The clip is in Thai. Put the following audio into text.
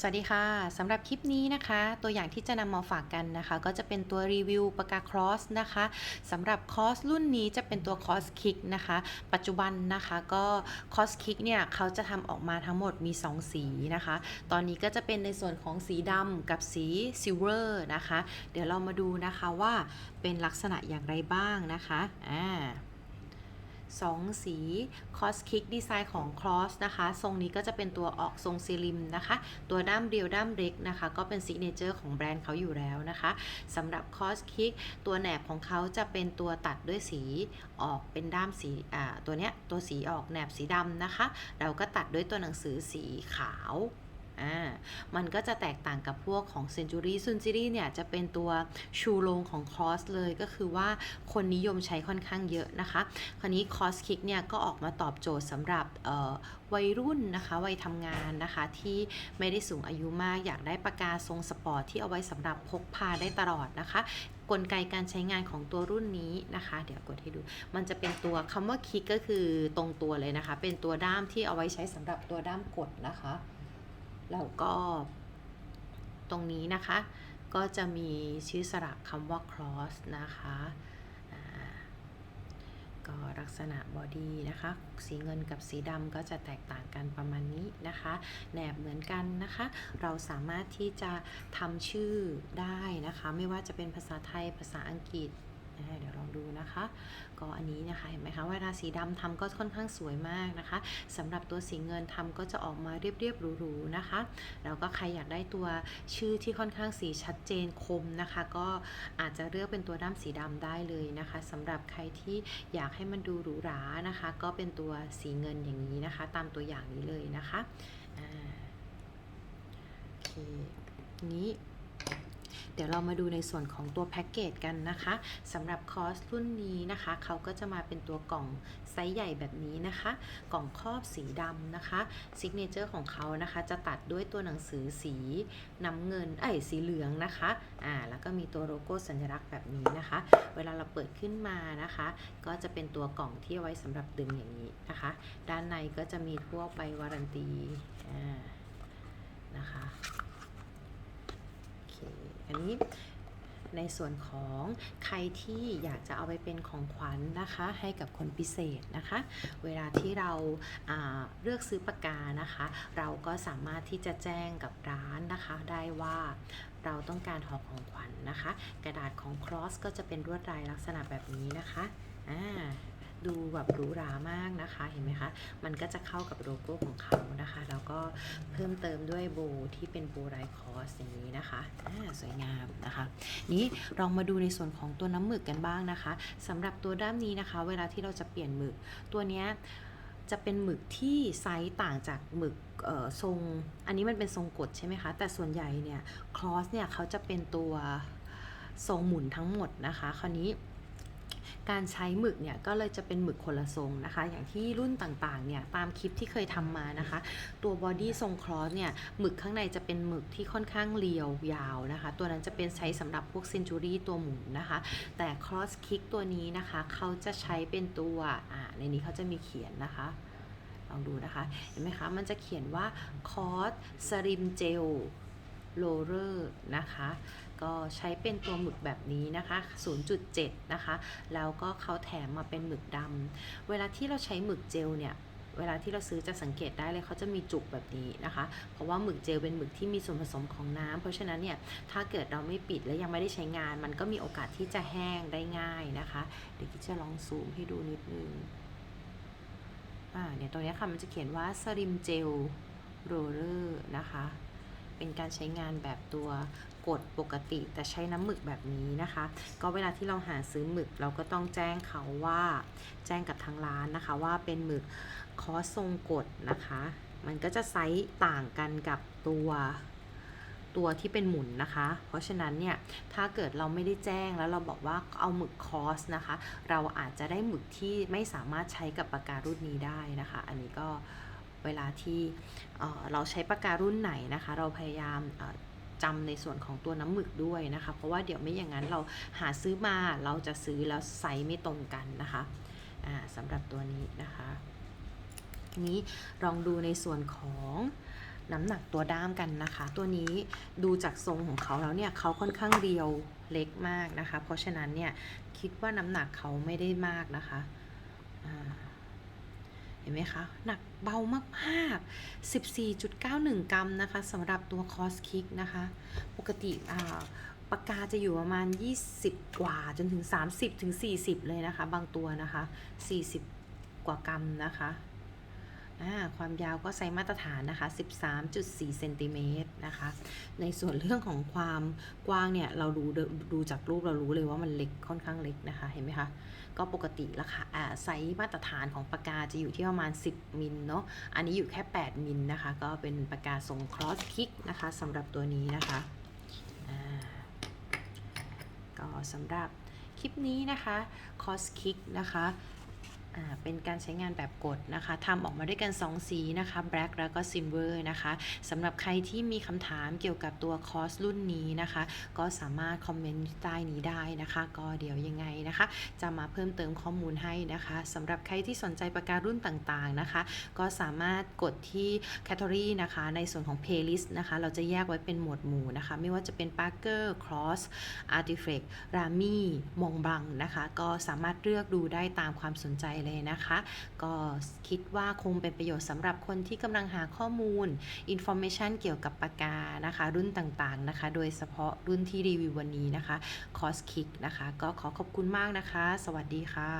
สวัสดีค่ะสำหรับคลิปนี้นะคะ ตัวอย่างที่จะนำมาฝากกันนะคะ ก็จะเป็นตัวรีวิวปากกาครอสนะคะสำหรับคอสรุ่นนี้จะเป็นตัวคอสคิกนะคะ ปัจจุบันนะคะก็คอสคิกเนี่ยเขาจะทำออกมาทั้งหมดมี 2 สีนะคะ ตอนนี้ก็จะเป็นในส่วนของสีดำกับสีซิลเวอร์นะคะ เดี๋ยวเรามาดูนะคะว่าเป็นลักษณะอย่างไรบ้างนะคะอ่า สองสีคอสคิกดีไซน์ของคลอสนะคะ ทรงนี้ก็จะเป็นตัวออกทรงซิลิมนะคะ ตัวด้ามเรียวด้ามเล็กนะคะ ก็เป็นซิกเนเจอร์ของแบรนด์เขาอยู่แล้วนะคะสำหรับคอสคิกตัวแหนบของเขาจะเป็นตัวตัดด้วยสีออกเป็นด้ามสีอ่าตัวเนี้ยตัวสีออกแหนบสีดำนะคะ เราก็ตัดด้วยตัวหนังสือสีขาว อ่ามันก็จะแตกต่างกับพวกของ Century Century เนี่ยจะเป็นตัวชูโรงของคอสเลยก็คือว่าคนนิยมใช้ค่อนข้างเยอะนะคะ คราวนี้คอสคิกเนี่ยก็ออกมาตอบโจทย์สำหรับวัยรุ่นนะคะวัยทำงานนะคะที่ไม่ได้สูงอายุมากอยากได้ปากกาทรงสปอร์ตที่เอาไว้สำหรับพกพาได้ตลอดนะคะกลไกการใช้งานของตัวรุ่นนี้นะคะ เดี๋ยวกดให้ดู มันจะเป็นตัวคำว่าคิกก็คือตรงตัวเลยนะคะ เป็นตัวด้ามที่เอาไว้ใช้สำหรับตัวด้ามกดนะคะ แล้วก็ ตรงนี้นะคะ ก็จะมีชื่อสระคำว่า cross นะคะก็ลักษณะบอดี้นะคะ สีเงินกับสีดำก็จะแตกต่างกันประมาณนี้นะคะ แหนบเหมือนกันนะคะ เราสามารถที่จะทำชื่อได้นะคะ ไม่ว่าจะเป็นภาษาไทยภาษาอังกฤษ เดี๋ยวลองดูนะคะ ก็อันนี้นะคะเห็นไหมคะวลาสีดำทำก็ค่อนข้างสวยมากนะคะสำหรับตัวสีเงินทำก็จะออกมาเรียบๆหรูๆนะคะ แล้วก็ใครอยากได้ตัวชื่อที่ค่อนข้างสีชัดเจนคมนะคะ ก็อาจจะเลือกเป็นตัวด้ามสีดำได้เลยนะคะสำหรับใครที่อยากให้มันดูหรูหรานะคะ ก็เป็นตัวสีเงินอย่างนี้นะคะ ตามตัวอย่างนี้เลยนะคะอ่าโอเคนี้ เดี๋ยวเรามาดูในส่วนของตัวแพ็กเกจกันนะคะสำหรับคอร์สรุ่นนี้นะคะ เขาก็จะมาเป็นตัวกล่องไซส์ใหญ่แบบนี้นะคะ กล่องครอบสีดำนะคะซิกเนเจอร์ของเขานะคะจะตัดด้วยตัวหนังสือสีน้ำเงินเอ้ยสีเหลืองนะคะอ่าแล้วก็มีตัวโลโก้สัญลักษณ์แบบนี้นะคะ เวลาเราเปิดขึ้นมานะคะ ก็จะเป็นตัวกล่องที่เอาไว้สำหรับดึงอย่างนี้นะคะ ด้านในก็จะมีพวกใบวารันตีอ่านะคะ โอเค อันนี้ ในส่วนของใครที่อยากจะเอาไปเป็นของขวัญนะคะ ให้กับคนพิเศษนะคะ เวลาที่เราาเลือกซื้อปากกานะคะ เราก็สามารถที่จะแจ้งกับร้านนะคะ ได้ว่าเราต้องการห่อของขวัญนะคะ กระดาษของ Cross ก็จะเป็นลวดลายลักษณะแบบนี้นะคะอ่า ดูแบบหรูหรามากนะคะเห็นไหมคะมันก็จะเข้ากับโลโก้ของเขานะคะแล้วก็เพิ่มเติมด้วยโบว์ที่เป็นโบว์ไรคอสอย่างนี้นะคะอ่าสวยงามนะคะ นี้ลองมาดูในส่วนของตัวน้ำหมึกกันบ้างนะคะสำหรับตัวด้ามนี้นะคะ เวลาที่เราจะเปลี่ยนหมึกตัวเนี้ยจะเป็นหมึกที่ไซส์ต่างจากหมึกเอ่อทรง อันนี้มันเป็นทรงกดใช่ไหมคะ แต่ส่วนใหญ่เนี่ยคลอสเนี่ยเขาจะเป็นตัวทรงหมุนทั้งหมดนะคะ คราวนี้ การใช้หมึกเนี่ยก็เลยจะเป็นหมึกคนละทรงนะคะ อย่างที่รุ่นต่างๆเนี่ยตามคลิปที่เคยทำมานะคะ ตัวบอดี้ทรงคลอสเนี่ยหมึกข้างในจะเป็นหมึกที่ค่อนข้างเรียวยาวนะคะ ตัวนั้นจะเป็นใช้สำหรับพวกเซนจูรี่ตัวหมุนนะคะ แต่คลอสคิกตัวนี้นะคะเขาจะใช้เป็นตัวอ่าในนี้เขาจะมีเขียนนะคะลองดูนะคะ เห็นไหมคะ มันจะเขียนว่าคอสสริมเจลโรเลอร์นะคะ ก็ใช้เป็นตัวหมึกแบบนี้นะคะ 0.7 นะคะ แล้วก็เขาแถมมาเป็นหมึกดำ เวลาที่เราใช้หมึกเจลเนี่ยเวลาที่เราซื้อจะสังเกตได้เลยเขาจะมีจุกแบบนี้นะคะ เพราะว่าหมึกเจลเป็นหมึกที่มีส่วนผสมของน้ำเพราะฉะนั้นเนี่ยถ้าเกิดเราไม่ปิดและยังไม่ได้ใช้งาน มันก็มีโอกาสที่จะแห้งได้ง่ายนะคะเดี๋ยวกิ๊จะลองซูมให้ดูนิดนึงอ่าเนี่ยตรงนี้ค่ะมันจะเขียนว่าสริมเจลโรเลอร์นะคะ เป็นการใช้งานแบบตัวกดปกติ แต่ใช้น้ำหมึกแบบนี้นะคะ ก็เวลาที่เราหาซื้อหมึกเราก็ต้องแจ้งเขาว่าแจ้งกับทางร้านนะคะ ว่าเป็นหมึกคอสทรงกดนะคะ มันก็จะไซส์ต่างกันกับตัวตัวที่เป็นหมุนนะคะ เพราะฉะนั้นเนี่ย ถ้าเกิดเราไม่ได้แจ้งแล้วเราบอกว่าเอาหมึกคอสนะคะ เราอาจจะได้หมึกที่ไม่สามารถใช้กับปากการุ่นนี้ได้นะคะ อันนี้ก็ เวลาที่เราใช้ปากการุ่นไหนนะคะ เราพยายามจำในส่วนของตัวน้ำหมึกด้วยนะคะ เพราะว่าเดี๋ยวไม่อย่างนั้นเราหาซื้อมาเราจะซื้อแล้วไซส์ไม่ตรงกันนะคะอ่าสำหรับตัวนี้นะคะนี้ลองดูในส่วนของน้ำหนักตัวด้ามกันนะคะ ตัวนี้ดูจากทรงของเขาแล้วเนี่ยเขาค่อนข้างเรียวเล็กมากนะคะ เพราะฉะนั้นเนี่ยคิดว่าน้ำหนักเขาไม่ได้มากนะคะอ่า ห็นไหมคะหนักเบามากๆ 14.91 กรัมนะคะสำหรับตัวคอสคิกนะคะ ปกติอ่าปากกาจะอยู่ประมาณ 20 กว่าจนถึง 30ถึง40 เลยนะคะ บางตัวนะคะ 40 กว่ากรัมนะคะความยาวก็ไซส์มาตรฐานนะคะ 13.4 เซนติเมตร นะคะ ในส่วนเรื่องของความกว้างเนี่ยเราดูดูจากรูปเรารู้เลยว่ามันเล็กค่อนข้างเล็กนะคะเห็นไหมคะก็ปกติราคาอ่าไซส์มาตรฐานของปากกาจะอยู่ที่ประมาณ 10 มิลเนาะอันนี้อยู่แค่ 8 มิลนะคะ ก็เป็นปากกาทรงครอสคิกนะคะสำหรับตัวนี้นะคะก็สำหรับคลิปนี้นะคะคอสคิกนะคะ เป็นการใช้งานแบบกดนะคะทำออกมาด้วยกัน 2 สีนะคะ black แล้วก็ silver นะคะสำหรับใครที่มีคำถามเกี่ยวกับตัวคอร์สรุ่นนี้นะคะ ก็สามารถคอมเมนต์ใต้นี้ได้นะคะ ก็เดี๋ยวยังไงนะคะ จะมาเพิ่มเติมข้อมูลให้นะคะสำหรับใครที่สนใจปากการุ่นต่างๆนะคะ ก็สามารถกดที่ category นะคะ ในส่วนของ playlist นะคะ เราจะแยกไว้เป็นหมวดหมู่นะคะ ไม่ว่าจะเป็น Parker Cross Artifact Rami มองบังนะคะ ก็สามารถเลือกดูได้ตามความสนใจเลยนะคะ ก็คิดว่าคงเป็นประโยชน์สำหรับคนที่กำลังหาข้อมูลอินโฟ m a t i o n เกี่ยวกับปากกานะคะ รุ่นต่างๆนะคะ โดยเฉพาะรุ่นที่รีวิววันนี้นะคะคอสคิกนะคะ ก็ขอขอบคุณมากนะคะ สวัสดีค่ะ